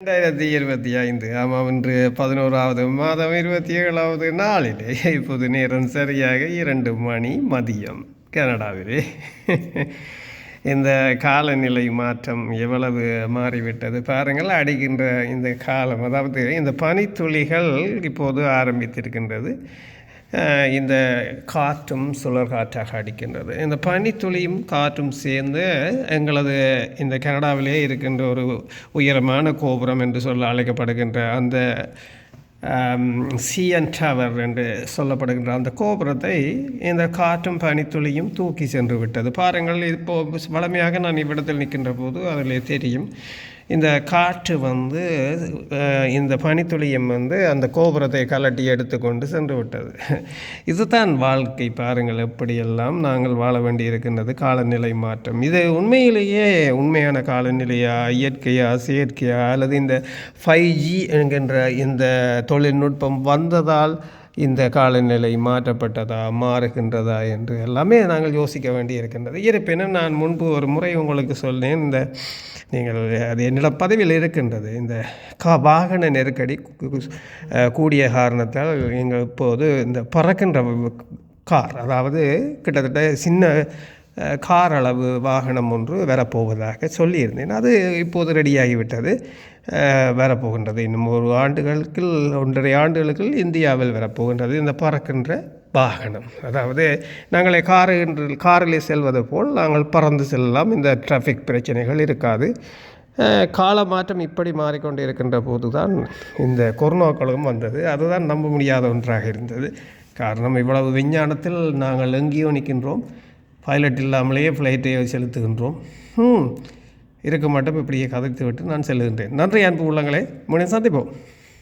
ரெண்டாயிரத்தி இருபத்தி ஐந்து ஆமாம் இன்று பதினோராவது மாதம் இருபத்தி ஏழாவது நாளிலே இப்போது நேரம் சரியாக இரண்டு மணி மதியம் கனடாவிலே. இந்த காலநிலை மாற்றம் எவ்வளவு மாறிவிட்டது பாருங்கள். அடிக்கின்ற இந்த காலம் அதாவது இந்த பனித்துளிகள் இப்போது ஆரம்பித்திருக்கின்றது. இந்த காற்றும் சுழல் காற்றாக அடிக்கின்றது. இந்த பனித்துளியும் காற்றும் சேர்ந்து எங்களது இந்த கனடாவிலே இருக்கின்ற ஒரு உயரமான கோபுரம் என்று சொல்ல அழைக்கப்படுகின்ற அந்த சிஎன் டவர் என்று சொல்லப்படுகின்ற அந்த கோபுரத்தை இந்த காற்றும் பனித்துளியும் தூக்கி சென்று விட்டது. பாருங்கள் இப்போ வளமையாக நான் இவ்விடத்தில் நிற்கின்ற போது அதில் தெரியும் இந்த காற்று வந்து இந்த பனித்துளியம் வந்து அந்த கோபுரத்தை கலட்டி எடுத்துக்கொண்டு சென்று விட்டது. இதுதான் வாழ்க்கை பாருங்கள் எப்படியெல்லாம் நாங்கள் வாழ வேண்டியிருக்கின்றது காலநிலை மாற்றம். இது உண்மையிலேயே உண்மையான காலநிலையா இயற்கையா செயற்கையா அல்லது இந்த ஃபைவ் ஜி என்கின்ற இந்த தொழில்நுட்பம் வந்ததால் இந்த காலநிலை மாற்றப்பட்டதா மாறுகின்றதா என்று எல்லாமே நாங்கள் யோசிக்க வேண்டியிருக்கின்றது. இருப்பினும் நான் முன்பு ஒரு முறை உங்களுக்கு சொன்னேன் இந்த நீங்கள் அது என்னிட பதவியில் இருக்கின்றது. இந்த கா வாகன நெருக்கடி கூடிய காரணத்தால் எங்கள் இப்போது இந்த பறக்கின்ற கார் அதாவது கிட்டத்தட்ட சின்ன கார் அளவு வாகனம் ஒன்று வரப்போவதாக சொல்லியிருந்தேன். அது இப்போது ரெடியாகிவிட்டது. வரப்போகின்றது. இன்னும் ஒரு ஆண்டுகளுக்கு ஒன்றரை ஆண்டுகளுக்கு இந்தியாவில் வரப்போகின்றது இந்த பறக்கின்ற வாகனம். அதாவது நாங்கள் என்று காரில் செல்வது போல் நாங்கள் பறந்து செல்லலாம். இந்த டிராஃபிக் பிரச்சனைகள் இருக்காது. கால மாற்றம் இப்படி மாறிக்கொண்டு இருக்கின்ற போது தான் இந்த கொரோனாக்களும் வந்தது. அதுதான் நம்ப முடியாத ஒன்றாக இருந்தது. காரணம் இவ்வளவு விஞ்ஞானத்தில் நாங்கள் எங்கேயோ நிற்கின்றோம். பைலட் இல்லாமலேயே ஃப்ளைட்டை செலுத்துகின்றோம். இருக்க மாட்டோம் இப்படியே கதைத்து விட்டு நான் செல்லுகின்றேன். நன்றி அன்பு உள்ளங்களே. முன்னே சந்திப்போம்.